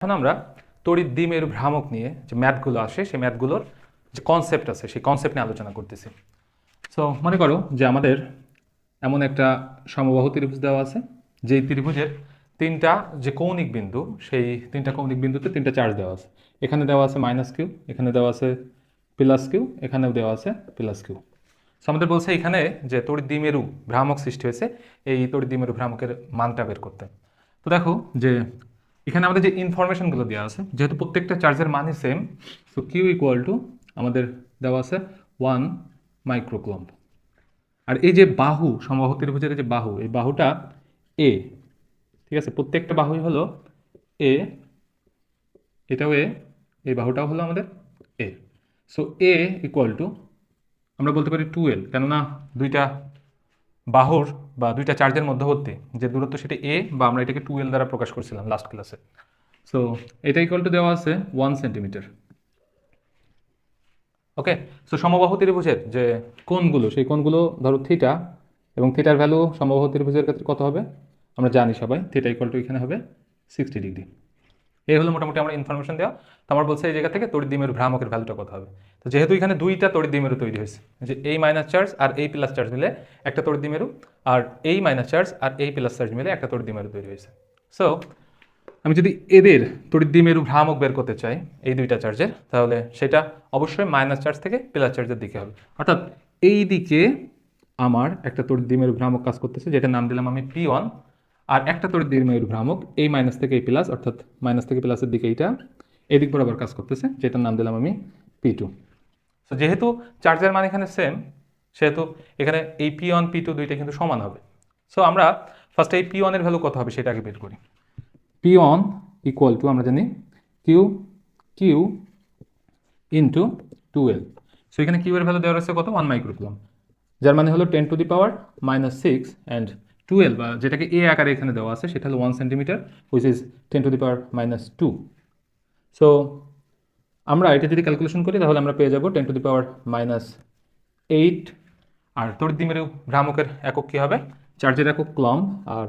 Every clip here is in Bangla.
এখন আমরা তড়িৎ দ্বিমেরু ভ্রামক নিয়ে যে ম্যাথগুলো আসে, সেই ম্যাথগুলোর যে কনসেপ্ট আছে, সেই কনসেপ্ট নিয়ে আলোচনা করতেছি। সো মনে করো যে আমাদের এমন একটা সমবাহু ত্রিভুজ দেওয়া আছে, যেই ত্রিভুজের তিনটা যে কৌণিক বিন্দু, সেই তিনটা কৌণিক বিন্দুতে তিনটা চার্জ দেওয়া আছে। এখানে দেওয়া আছে মাইনাস কিউ এখানে দেওয়া আছে প্লাস কিউ এখানেও দেওয়া আছে প্লাস কিউ সো আমাদের বলছে এখানে যে তড়িৎ দ্বিমেরু ভ্রামক সৃষ্টি হয়েছে, এই তড়িৎ দ্বিমেরু ভ্রামকের মানটা বের করতে। তো দেখো যে এখানে আমাদের যে ইনফরমেশনগুলো দেওয়া আছে, যেহেতু প্রত্যেকটা চার্জের মানই same so Q equal to আমাদের দেওয়া আছে ওয়ান মাইক্রোক্লম্ব আর এই যে বাহু সমবাহু ত্রিভুজের যে বাহু, এই বাহুটা এ ঠিক আছে? প্রত্যেকটা বাহুই হলো এ এটাও এ এই বাহুটাও হলো আমাদের A so A equal to আমরা বলতে পারি টুয়েলভ কেননা দুইটা বাহুর বা দুইটা চার্জের মধ্যবর্তী যে দূরত্ব সেটা এ বা আমরা এটাকে টুয়েলভ দ্বারা প্রকাশ করছিলাম লাস্ট ক্লাসে সো এটা ইকুয়াল টু দেওয়া আছে ওয়ান সেন্টিমিটার ওকে সো সমবাহু ত্রিভুজের যে কোণগুলো, সেই কোণগুলো ধরো থিটা এবং থিটার ভ্যালু সমবাহু ত্রিভুজের ক্ষেত্রে কত হবে? আমরা জানি সবাই থিটা ইকুয়াল টু এখানে হবে সিক্সটি ডিগ্রি এই হলো মোটামুটি আমরা ইনফরমেশন দেওয়া। তো আমার বলছে এই জায়গা থেকে তড়িৎ দ্বিমেরু ভ্রামকের ভ্যালুটা কত হবে? তো যেহেতু এখানে দুইটা তড়িৎ দ্বিমেরু তৈরি হয়েছে যে এই মাইনাস চার্জ আর এই প্লাস চার্জ মিলে একটা তড়িৎ দ্বিমেরু আর এই মাইনাস চার্জ আর এই প্লাস চার্জ মিলে একটা তড়িৎ দ্বিমেরু তৈরি হয়েছে। সো আমি যদি এদের তড়িৎ দ্বিমেরু ভ্রামক বের করতে চাই, এই দুইটা চার্জের তাহলে সেটা অবশ্যই মাইনাস চার্জ থেকে প্লাস চার্জের দিকে হবে। অর্থাৎ এই দিকে আমার একটা তড়িৎ দ্বিমেরু ভ্রামক কাজ করতেছে যেটার নাম দিলাম আমি পি ওয়ান আর একটা তড়িৎ দ্বিমেরু ভ্রামক এই মাইনাস থেকে এই প্লাস অর্থাৎ মাইনাস থেকে প্লাসের দিকে এইটা, এদিক বরাবর কাজ করতেছে, যেটার নাম দিলাম আমি পি টু তো যেহেতু চার্জের মান এখানে সেম সেহেতু এখানে এই পি ওয়ান পি টু দুইটা কিন্তু সমান হবে। সো আমরা ফার্স্টে এই পি ওয়ানের ভ্যালু কত হবে সেটা আগে বের করি। পি ওয়ান ইকুয়াল টু আমরা জানি Q Q into twelve so এখানে কিউ এর ভ্যালু দেওয়া রয়েছে কত? ওয়ান মাইক্রোকুলাম যার মানে হলো ten to the power minus six and twelve বা যেটাকে এ আকারে এখানে দেওয়া আছে, সেটা হলো one centimetre which is ten to the power minus two so আমরা এটা যদি ক্যালকুলেশন করি, তাহলে আমরা পেয়ে যাব ten to the power minus eight আর তড়িৎ দ্বিমেরু ভ্রামকের একক কী হবে? চার্জের একক ক্লম আর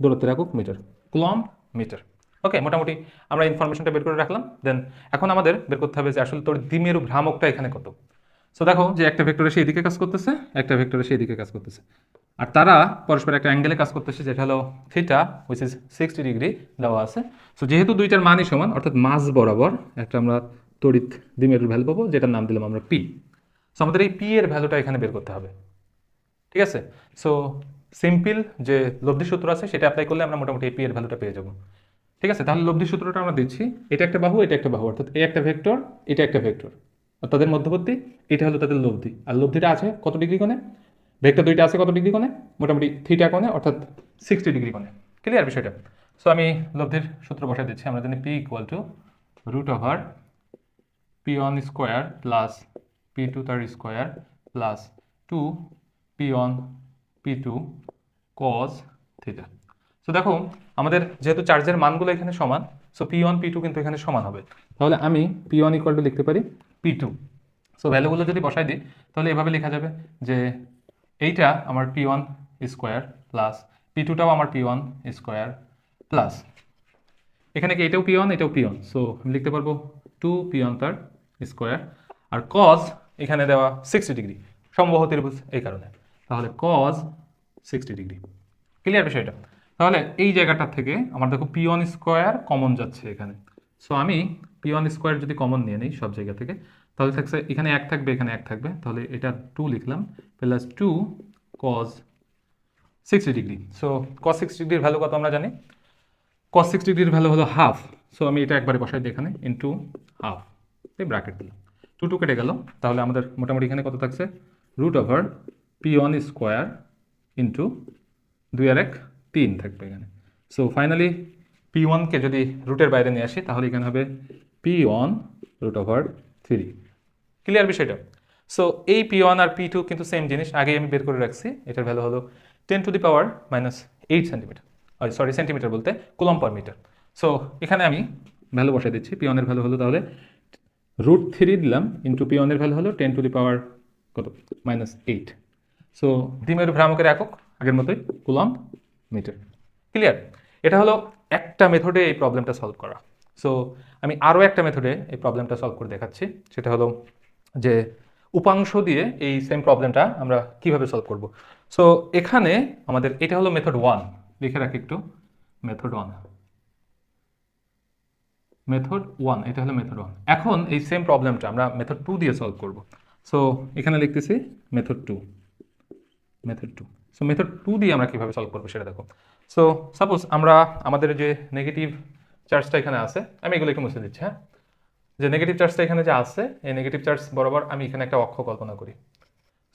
দূরত্বের একক মিটার। ক্লম মিটার। ওকে মোটামুটি আমরা ইনফরমেশনটা বের করে রাখলাম। দেন এখন আমাদের বের করতে হবে যে আসলে তোর দ্বিমেরু ভ্রামকটা এখানে কত। সো দেখো যে একটা ভেক্টরে সেই দিকে কাজ করতেছে, একটা ভেক্টরে সেই দিকে কাজ করতেছে। আর তারা পরস্পর একটা অ্যাঙ্গেলে কাজ করতেছে, যেটা হলো theta which is sixty degree দেওয়া আছে। সো যেহেতু দুইটার মানই সমান, অর্থাৎ মাঝ বরাবর একটা আমরা তড়িৎ দ্বিমেরুর ভ্যালু পাবো, যেটার নাম দিলাম আমরা পি সো আমাদের এই পি এর ভ্যালুটা এখানে বের করতে হবে। ঠিক আছে? সো সিম্পল যে লব্ধি সূত্র আছে, সেটা অ্যাপ্লাই করলে আমরা মোটামুটি এই পি এর ভ্যালুটা পেয়ে যাব। ঠিক আছে? তাহলে লব্ধি সূত্রটা আমরা দিচ্ছি, এটা একটা বাহু, এটা একটা বাহু, অর্থাৎ এই একটা ভেক্টর এটা একটা ভেক্টর আর তাদের মধ্যবর্তী, এটা হলো তাদের লব্ধি। আর লব্ধিটা আছে কত ডিগ্রি কোণে? ভেক্টর দুইটা আছে কত ডিগ্রি কোণে? মোটামুটি থ্রিটা কোণে, অর্থাৎ সিক্সটি ডিগ্রি কোণে। ক্লিয়ার বিষয়টা? সো আমি লব্ধির সূত্র বসাই দিচ্ছি, আমরা জানি P equal to root over P one square plus P two তার square plus two P one P two cos theta so দেখো, আমাদের যেহেতু চার্জের মানগুলো এখানে সমান so P one P two কিন্তু এখানে সমান হবে। তাহলে আমি পি ওয়ান ইকুয়াল লিখতে পারি পি টু সো ভ্যালুগুলো যদি বসাই দিই, তাহলে এভাবে লেখা যাবে যে এইটা আমার P one square plus P টুটাও আমার পি ওয়ান স্কোয়ার প্লাস এখানে কি এটাও পি এটাও পি সো আমি লিখতে পারব টু পি ওয়ান তার স্কোয়ার আর কজ এখানে দেওয়া সিক্সটি ডিগ্রি সম্ভব ত্রিভুজ এই কারণে। তাহলে কজ সিক্সটি ডিগ্রি ক্লিয়ার বিষয়টা? তাহলে এই জায়গাটা থেকে আমার দেখো পি ওয়ান স্কোয়ার কমন যাচ্ছে এখানে। সো আমি পি ওয়ান স্কোয়ার যদি কমন নিয়ে নিই সব জায়গা থেকে, তাহলে থাকছে এখানে এক থাকবে, এখানে এক থাকবে। তাহলে এটা টু লিখলাম plus two cos sixty degree so cos six ডিগ্রির ভ্যালু কত আমরা জানি? কস সিক্স ডিগ্রির ভ্যালু হলো হাফ সো আমি এটা একবারে বসাই দিই এখানে ইন্টু হাফ এই ব্র্যাকেট দিলাম। টু টু কেটে গেল, তাহলে আমাদের মোটামুটি এখানে কত থাকছে? Root over P one square into দুই আর এক তিন থাকবে এখানে। সো ফাইনালি পি ওয়ানকে যদি রুটের বাইরে নিয়ে আসি, তাহলে এখানে হবে P one root over three clear বিষয়টা? সো এই পি ওয়ান আর পি টু কিন্তু সেম জিনিস, আগেই আমি বের করে রাখছি, এটার ভ্যালু হলো ten to the power minus eight centimetre sorry centimetre বলতে কুলম পার মিটার সো এখানে আমি ভ্যালু বসাই দিচ্ছি পি ওয়ানের ভ্যালু হলো তাহলে রুট থ্রি দিলাম ইন্টু পি ওয়ানের ভ্যালু হলো টেন টু দি পাওয়ার কত? মাইনাস এইট সো দ্বিমেরু ভ্রামকের একক, আগের মতোই কুলম মিটার ক্লিয়ার এটা হলো একটা মেথডে এই প্রবলেমটা সলভ করা। সো আমি আরও একটা মেথডে এই প্রবলেমটা সলভ করে দেখাচ্ছি। সেটা হলো যে উপাংশ দিয়ে এই সেম প্রবলেমটা আমরা কীভাবে সলভ করব। সো এখানে আমাদের, এটা হলো মেথড ওয়ান লিখে রাখি একটু মেথড ওয়ান মেথড ওয়ান এটা হলো মেথড ওয়ান এখন এই সেম প্রবলেমটা আমরা মেথড টু দিয়ে সলভ করব। সো এখানে লিখতেছি method two method two so method two দিয়ে আমরা কীভাবে সলভ করব সেটা দেখো। সো সাপোজ আমরা আমাদের যে নেগেটিভ চার্জটা এখানে আছে, আমি এগুলো একটু মুছে দিচ্ছি হ্যাঁ? যে নেগেটিভ চার্জটা এখানে যে আছে, এই নেগেটিভ চার্জ বরাবর আমি এখানে একটা অক্ষ কল্পনা করি।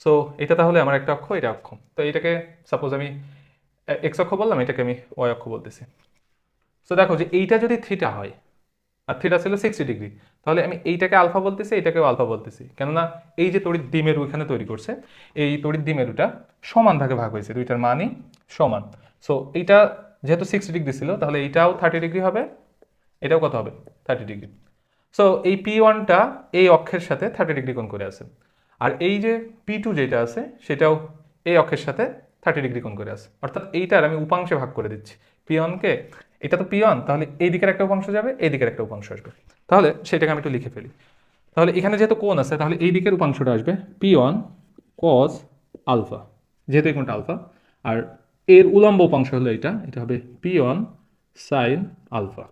সো এটা তাহলে আমার একটা অক্ষ, এটা অক্ষ। তো এটাকে সাপোজ আমি এক্স অক্ষ বললাম, এটাকে আমি ওয়াই অক্ষ বলতেছি। সো দেখো যে এইটা যদি থিটা হয় আর থিটা ছিল সিক্সটি ডিগ্রি তাহলে আমি এইটাকে আলফা বলতেছি এইটাকেও আলফা বলতেছি। কেননা এই যে তড়িৎ দ্বিমেরু এখানে তৈরি করছে, এই তড়িৎ দ্বিমেরুটা সমান ভাগে ভাগ হয়েছে, দুইটার মানই সমান। সো এইটা যেহেতু সিক্সটি ডিগ্রি ছিল, তাহলে এইটাও থার্টি ডিগ্রি হবে, এটাও কত হবে? থার্টি ডিগ্রি সো এই পি ওয়ানটা এই অক্ষের সাথে থার্টি ডিগ্রি কোণ করে আছে। আর এই যে পি টু যেটা আছে, সেটাও এই অক্ষের সাথে থার্টি ডিগ্রি কোণ করে আছে। অর্থাৎ এইটার আমি উপাংশে ভাগ করে দিচ্ছি। পি ওয়ানকে এটা তো পি ওয়ান তাহলে এই দিকের একটা উপাংশ যাবে, এই দিকের একটা উপাংশ আসবে। তাহলে সেটাকে আমি একটু লিখে ফেলি। তাহলে এখানে যেহেতু কোণ আছে, তাহলে এই দিকের উপাংশটা আসবে পি ওয়ান কজ আলফা, যেহেতু এই আলফা। আর এর উলম্ব উপাংশ হলো এটা এটা হবে P one sine alpha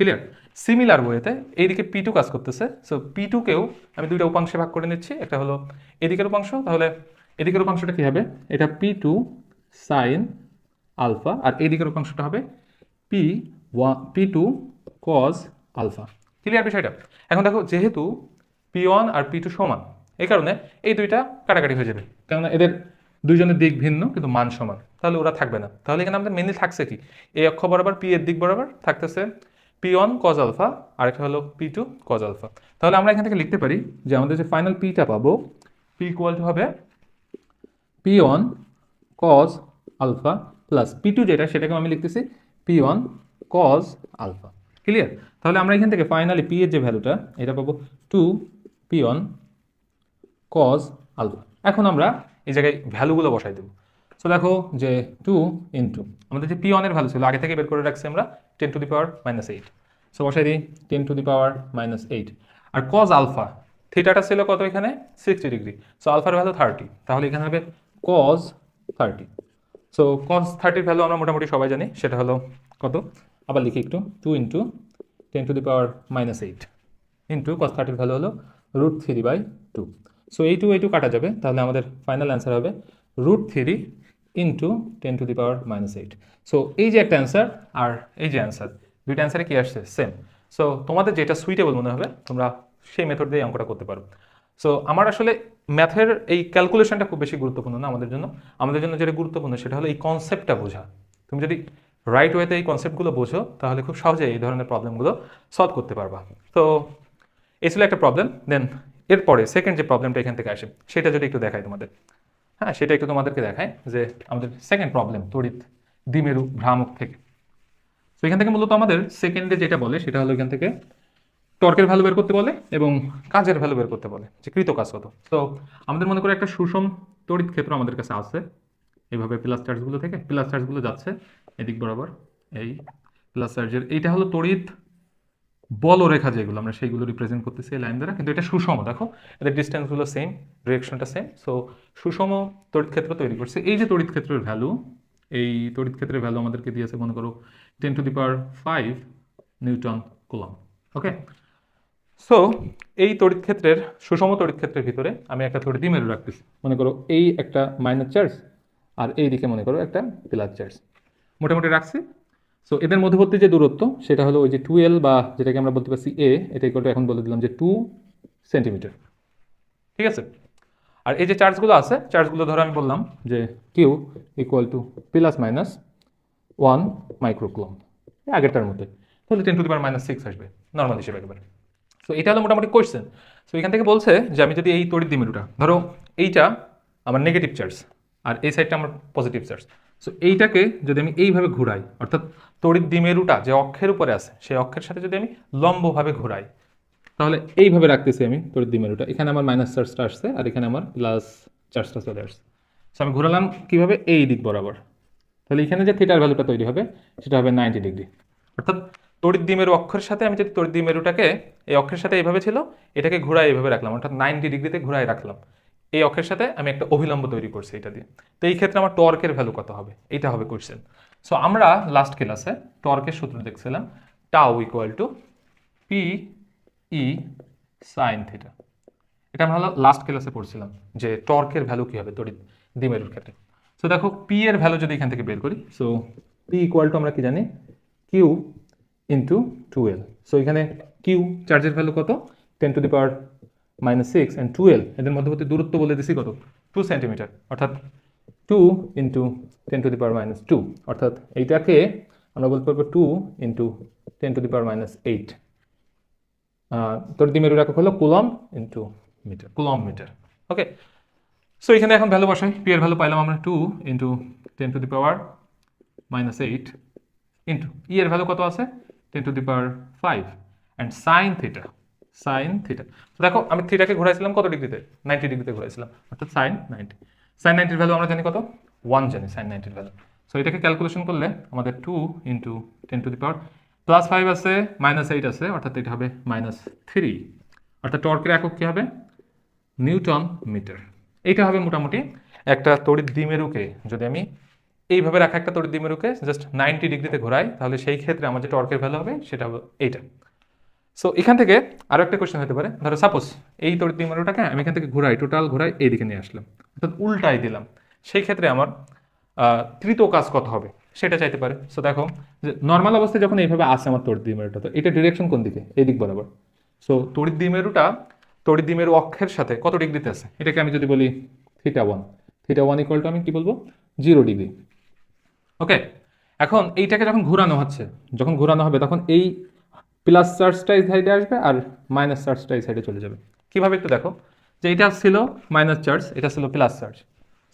clear similar ওয়েতে এইদিকে পি টু কাজ করতেছে সো পি টুকেও আমি দুইটা উপাংশে ভাগ করে নিচ্ছি, একটা হলো এদিকের উপাংশ, তাহলে এদিকের উপাংশটা কী হবে? এটা পি টু সাইন আলফা, আর এদিকের উপাংশটা হবে P one P two cos alpha clear বিষয়টা? এখন দেখো, যেহেতু পি ওয়ান আর পি টু সমান, এই কারণে এই দুইটা কাটাকাটি হয়ে যাবে। কেননা এদের দুইজনের দিক ভিন্ন, কিন্তু মান সমান। তাহলে ওরা থাকবে না। তাহলে এখানে আমাদের মেনলি থাকছে কি? এই অক্ষ বরাবর পি এর দিক বরাবর থাকতেছে পি ওয়ান কজ আলফা আর একটা হলো পি টু কজ আলফা তাহলে আমরা এখান থেকে লিখতে পারি যে আমাদের যে ফাইনাল পিটা পাবো পি ইকুয়াল টু হবে P one cos alpha plus P two যেটা সেটাকে আমি লিখতেছি P one cos alpha clear তাহলে আমরা এখান থেকে ফাইনালি পি এর যে ভ্যালুটা এটা পাবো two P one cos alpha এখন আমরা এই জায়গায় ভ্যালুগুলো বসাই দেবো। সো দেখো যে টু ইন্টু আমাদের যে পি ওয়ানের ভ্যালু ছিল, আগে থেকে বের করে রাখছি আমরা ten to the power minus eight so বসাই দিই ten to the power minus eight R cos alpha থিটাটা ছিল কত এখানে? সিক্সটি ডিগ্রি সো আলফার ভ্যালু থার্টি তাহলে এখানে হবে কজ থার্টি সো কজ থার্টির ভ্যালু আমরা মোটামুটি সবাই জানি, সেটা হলো কত? আবার লিখি একটু two into ten to the power minus eight into cos থার্টির value হলো root three by two so এই টু এই টু কাটা যাবে, তাহলে আমাদের ফাইনাল অ্যান্সার হবে root three into ten to the power minus eight so এই যে একটা অ্যান্সার আর এই যে অ্যান্সার দুইটা অ্যান্সারে কী আসছে? সেম সো তোমাদের যেটা সুইটেবল মনে হবে, তোমরা সেই মেথড দিয়ে অঙ্কটা করতে পারো। সো আমার আসলে ম্যাথের এই ক্যালকুলেশনটা খুব বেশি গুরুত্বপূর্ণ না আমাদের জন্য। আমাদের জন্য যেটা গুরুত্বপূর্ণ সেটা হলো এই কনসেপ্টটা বোঝা। তুমি যদি রাইট ওয়েতে এই কনসেপ্টগুলো বোঝো, তাহলে খুব সহজে এই ধরনের প্রবলেমগুলো সলভ করতে পারবা। তো এই ছিল একটা প্রবলেম দেন এরপরে সেকেন্ড যে প্রবলেমটা এখান থেকে আসে, সেটা যদি একটু দেখায় তোমাদের। হ্যাঁ সেটা একটু তোমাদেরকে দেখায় যে আমাদের সেকেন্ড প্রবলেম তড়িৎ, দ্বিমেরু, ভ্রামক থেকে। তো এখান থেকে মূলত আমাদের সেকেন্ডে যেটা বলে, সেটা হলো এখান থেকে টর্কের ভ্যালু বের করতে বলে এবং কাজের ভ্যালু বের করতে বলে, যে কৃত কাজ কত। তো আমাদের মনে করে একটা সুষম তড়িৎ ক্ষেত্র আমাদের কাছে আছে। এইভাবে প্লাস চার্জগুলো থেকে প্লাস চার্জগুলো যাচ্ছে এদিক বরাবর, এই প্লাস চার্জের এইটা হলো তড়িৎ বলরেখা যেগুলো, আমরা সেইগুলো রিপ্রেজেন্ট করতেছি এই লাইন দ্বারা। কিন্তু এটা সুষম, দেখো, এদের ডিস্টেন্সগুলো সেম ডিরেকশনটা সেম সো সুষম তড়িৎ ক্ষেত্র তৈরি করছে। এই যে তড়িৎ ক্ষেত্রের ভ্যালু এই তড়িৎ ক্ষেত্রের ভ্যালু আমাদেরকে দিয়েছে, মনে করো ten to the power five newton coulomb okay so এই তড়িৎ ক্ষেত্রের সুষম তড়িৎ ক্ষেত্রের ভিতরে আমি একটা তড়িৎ দ্বিমেরু রাখতেছি। মনে করো এই একটা মাইনাস চার্জ আর এই দিকে মনে করো একটা প্লাস চার্জ মোটামুটি রাখছি। সো এদের মধ্যবর্তী যে দূরত্ব, সেটা হলো ওই যে টুয়েলভ বা যেটাকে আমরা বলতে পারছি এ এটা ইকুয়াল টু এখন বলে দিলাম যে টু সেন্টিমিটার ঠিক আছে? আর এই যে চার্জগুলো আছে চার্জগুলো ধরো আমি বললাম যে Q equal to plus minus one microcoulomb আগেরটার মধ্যে তাহলে ten to the power minus six আসবে নর্মাল হিসেবে একেবারে। সো এটা হলো মোটামুটি কোয়েশ্চেন সো এখান থেকে বলছে যে, আমি যদি এই তড়িৎ দ্বিমেরুটা, ধরো এইটা আমার নেগেটিভ চার্জ আর এই সাইডটা আমার পজিটিভ চার্জ সো এইটাকে যদি আমি এইভাবে ঘুরাই, অর্থাৎ তড়িৎ দ্বিমেরুটা যে অক্ষের উপরে আছে, সেই অক্ষের সাথে যদি আমি লম্বভাবে ঘুরাই, তাহলে এইভাবে রাখতেছি আমি তড়িৎ দ্বিমেরুটা। এখানে আমার মাইনাস চার্জটা আসছে আর এখানে আমার প্লাস চার্জটা চলে আসছে। সো আমি ঘুরালাম কীভাবে? এই দিক বরাবর। তাহলে এখানে যে থিটার ভ্যালুটা তৈরি হবে, সেটা হবে নাইনটি ডিগ্রি অর্থাৎ তড়িৎ দ্বিমেরু অক্ষের সাথে আমি যদি তড়িৎ দ্বিমেরুটাকে এই অক্ষের সাথে এইভাবে ছিল, এটাকে ঘোরায় এইভাবে রাখলাম, অর্থাৎ নাইনটি ডিগ্রিতে ঘোরায় রাখলাম। এই অক্ষের সাথে আমি একটা অভিলম্ব তৈরি করছি এটা দিয়ে। তো এই ক্ষেত্রে আমার টর্কের ভ্যালু কত হবে? এটা হবে কোয়েশ্চেন সো আমরা লাস্ট ক্লাসে টর্কের সূত্র দেখছিলাম tau equal to P E sine theta এটা আমরা লাস্ট ক্লাসে পড়ছিলাম যে টর্কের ভ্যালু কী হবে তড়িৎ দ্বিমেরুর ক্ষেত্রে। সো দেখো পি এর ভ্যালু যদি এখান থেকে বের করি সো পি ইকুয়াল টু আমরা কি জানি? কিউ ইন্টু টুয়েলভ সো এখানে কিউ চার্জের ভ্যালু কত? Ten to the power minus six and twelve এদের মধ্যবর্তী দূরত্ব বলে দিছি কত? টু সেন্টিমিটার অর্থাৎ two into ten to the power minus two অর্থাৎ এইটাকে আমরা বলতে পারব two into ten to the power minus eight তোর দ্বিমেরুর একক হলো coulomb into metre coulomb metre okay so এখানে এখন ভ্যালু বসাই। পি এর ভ্যালু পাইলাম আমরা two into ten to the power minus eight into E এর ভ্যালু কত আছে? Ten to the power five and sine theta sine theta দেখো, আমি থিটাকে ঘুরাইছিলাম কত ডিগ্রিতে? নাইনটি ডিগ্রিতে ঘুরাইছিলাম। অর্থাৎ সাইন নাইনটি সাইন নাইনটির ভ্যালু আমরা জানি কত? ওয়ান জানি সাইন নাইনটির ভ্যালু সো এটাকে ক্যালকুলেশন করলে আমাদের two into ten to the power plus five আছে মাইনাস এইট আছে, অর্থাৎ এটা হবে মাইনাস থ্রি অর্থাৎ টর্কের একক কী হবে? Newton metre. এইটা হবে মোটামুটি একটা তড়িৎ দ্বিমেরুকে যদি আমি এইভাবে রাখা একটা তড়িৎ দ্বিমেরুকে জাস্ট নাইনটি ডিগ্রিতে ঘোরাই, তাহলে সেই ক্ষেত্রে আমার যে টর্কের ভ্যালু হবে সেটা হবে এইটা। সো এখান থেকে আরও একটা কোয়েশ্চেন হতে পারে। ধরো সাপোজ এই তড়িৎ দ্বিমেরুটাকে আমি এখান থেকে ঘোরাই টোটাল ঘোরাই, এইদিকে নিয়ে আসলাম। অর্থাৎ উল্টাই দিলাম। সেই ক্ষেত্রে আমার তৃতীয় কাজ কত হবে? সেটা চাইতে পারে। সো দেখো, যে নর্মাল অবস্থায় যখন এইভাবে আসে আমার তড়িৎ দ্বিমেরুটা, তো এটা ডিরেকশন কোন দিকে? এই দিক বরাবর। সো তড়িৎ দ্বিমেরু অক্ষের সাথে কত ডিগ্রিতে আছে? এটাকে আমি যদি বলি theta one theta one equal to আমি কি বলব? Zero degree. ওকে এখন এইটাকে যখন ঘোরানো হচ্ছে, যখন ঘোরানো হবে, তখন এই প্লাস চার্জটা এই সাইডে আসবে আর মাইনাস চার্জটা এই সাইডে চলে যাবে। কীভাবে একটু দেখো? যে এটা ছিল মাইনাস চার্জ এটা ছিল প্লাস চার্জ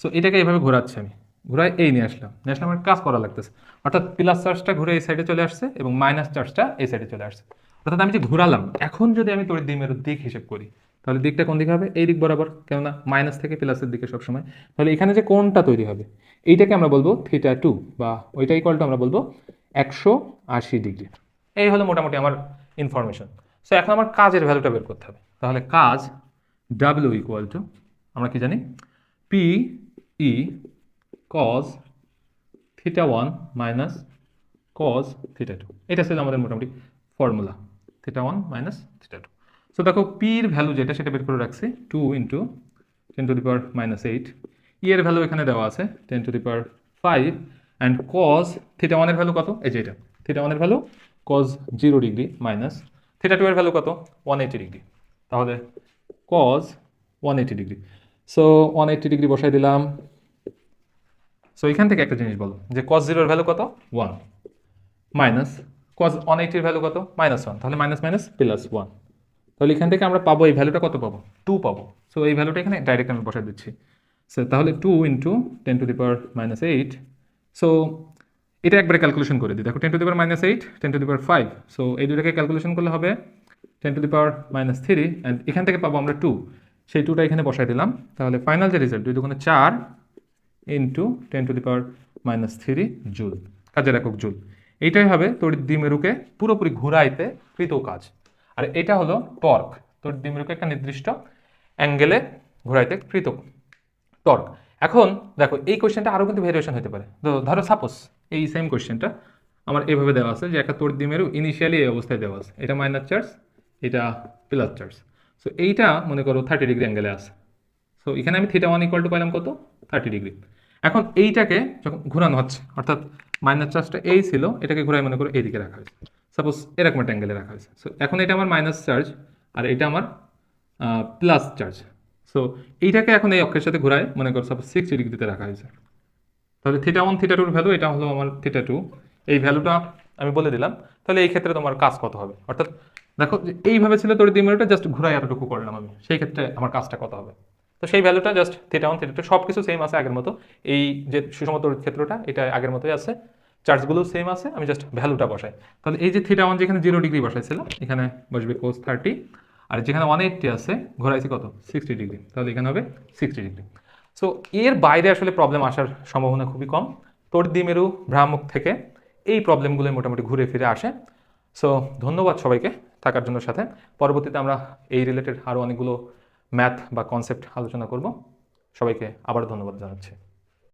সো এটাকে এইভাবে ঘোরাচ্ছি আমি। ঘোরায় এই নিয়ে আসলাম। নিয়ে আসলে আমার কাজ করা লাগতেছে। অর্থাৎ প্লাস চার্জটা ঘুরে এই সাইডে চলে আসছে এবং মাইনাস চার্জটা এই সাইডে চলে আসছে। অর্থাৎ আমি যে ঘোরালাম, এখন যদি আমি তড়িৎ দ্বিমেরুর দিক হিসেব করি তাহলে দিকটা কোন দিকে হবে? এই দিক বরাবর, কেননা মাইনাস থেকে প্লাসের দিকে সবসময়। তাহলে এখানে যে কোনটা তৈরি হবে, এইটাকে আমরা বলব থিটা টু বা ওইটাই ইকুয়ালটা আমরা বলব একশো আশি ডিগ্রি এই হলো মোটামুটি আমার ইনফরমেশন সো এখন আমার কাজের ভ্যালুটা বের করতে হবে। তাহলে কাজ ডাব্লিউ ইকুয়াল টু আমরা কি জানি? P E cos theta one minus cos theta two এটা ছিল আমাদের মোটামুটি formula theta one minus theta two so দেখো পির ভ্যালু যেটা, সেটা বের করে রাখছি two into ten to the power minus eight E এর ভ্যালু এখানে দেওয়া আছে ten to the power five and cos theta ওয়ানের ভ্যালু কত? এই যে এটা থিটা ওয়ানের value cos zero degree minus theta two এর ভ্যালু কত? ওয়ান এইটি ডিগ্রি তাহলে cos one eighty degree so one eighty degree বসাই দিলাম। সো এখান থেকে একটা জিনিস বলো, যে কজ জিরোর ভ্যালু কত? ওয়ান মাইনাস কজ ওয়ান এইটির ভ্যালু কত? মাইনাস ওয়ান তাহলে মাইনাস মাইনাস প্লাস ওয়ান তাহলে এখান থেকে আমরা পাবো, এই ভ্যালুটা কত পাবো? টু পাবো। সো এই ভ্যালুটা এখানে ডাইরেক্ট আমি বসাই দিচ্ছি। সো তাহলে two into ten to the power minus eight so এটা একবারে ক্যালকুলেশন করে দিই। দেখো ten to the power minus eight ten to the power five so এই দুটাকে ক্যালকুলেশন করলে হবে ten to the power minus three and এখান থেকে পাবো আমরা টু সেই টুটা এখানে বসাই দিলাম। তাহলে ফাইনাল যে রেজাল্ট দুই দুগুণে চার into ten to the power minus three joule কাজের একক জুল এইটাই হবে তড়িৎ দ্বিমেরুকে পুরোপুরি ঘুরাইতে কৃত কাজ। আর এটা হলো টর্ক। তড়িৎ দ্বিমেরুকে একটা নির্দিষ্ট অ্যাঙ্গেলে ঘোরাইতে কৃত টর্ক। এখন দেখো, এই কোয়েশ্চেনটা আরও কিন্তু ভেরিয়েশন হতে পারে। তো ধরো সাপোজ এই সেম কোয়েশ্চেনটা আমার এভাবে দেওয়া আছে যে একটা তড়িৎ দ্বিমেরু ইনিশিয়ালি এই অবস্থায় দেওয়া আছে। এটা মাইনাস চার্জ এটা প্লাস চার্জ সো এইটা মনে করো থার্টি ডিগ্রি অ্যাঙ্গেলে আছে। সো এখানে আমি থিটা ওয়ান ইকুয়াল টু পাইলাম কত? থার্টি ডিগ্রি এখন এইটাকে যখন ঘোরানো হচ্ছে, অর্থাৎ মাইনাস চার্জটা এই ছিল, এটাকে ঘুরাই মনে করো এইদিকে রাখা হয়েছে। সাপোজ এরকম একটা অ্যাঙ্গেলে রাখা হয়েছে। সো এখন এটা আমার মাইনাস চার্জ আর এটা আমার প্লাস চার্জ সো এইটাকে এখন এই অক্ষের সাথে ঘুরায়, মনে করো সাপোজ সিক্সটি ডিগ্রিতে রাখা হয়েছে। তাহলে থিটা ওয়ান থিটা টুর ভ্যালু এটা হলো আমার থিটা টু এই ভ্যালুটা আমি বলে দিলাম। তাহলে এই ক্ষেত্রে তোমার কাজ কত হবে? অর্থাৎ দেখো এইভাবে ছিল তোর দ্বিমেরুটা জাস্ট ঘুরাই এতটুকু করলাম আমি। সেই ক্ষেত্রে আমার কাজটা কত হবে? তো সেই ভ্যালুটা just theta one theta two সব কিছু সেম আছে আগের মতো। এই যে সুষম তড়িৎ ক্ষেত্রটা, এটা আগের মতোই আছে। চার্জগুলো সেম আছে, আমি জাস্ট ভ্যালুটা বসাই। তাহলে এই যে থিটা ওয়ান যেখানে জিরো ডিগ্রি বসাইছিলাম, এখানে বসবে কোস থার্টি আর যেখানে ওয়ান এইটটি আছে, ঘোরাইছি কত? সিক্সটি ডিগ্রি তাহলে এখানে হবে সিক্সটি ডিগ্রি সো এর বাইরে আসলে প্রবলেম আসার সম্ভাবনা খুবই কম। তড়িৎ দ্বিমেরু ভ্রামক থেকে এই প্রবলেমগুলো মোটামুটি ঘুরে ফিরে আসে। সো ধন্যবাদ সবাইকে থাকার জন্য সাথে। পরবর্তীতে আমরা এই রিলেটেড আরও অনেকগুলো ম্যাথ বা কনসেপ্ট আলোচনা করব। সবাইকে আবার ধন্যবাদ জানাচ্ছি।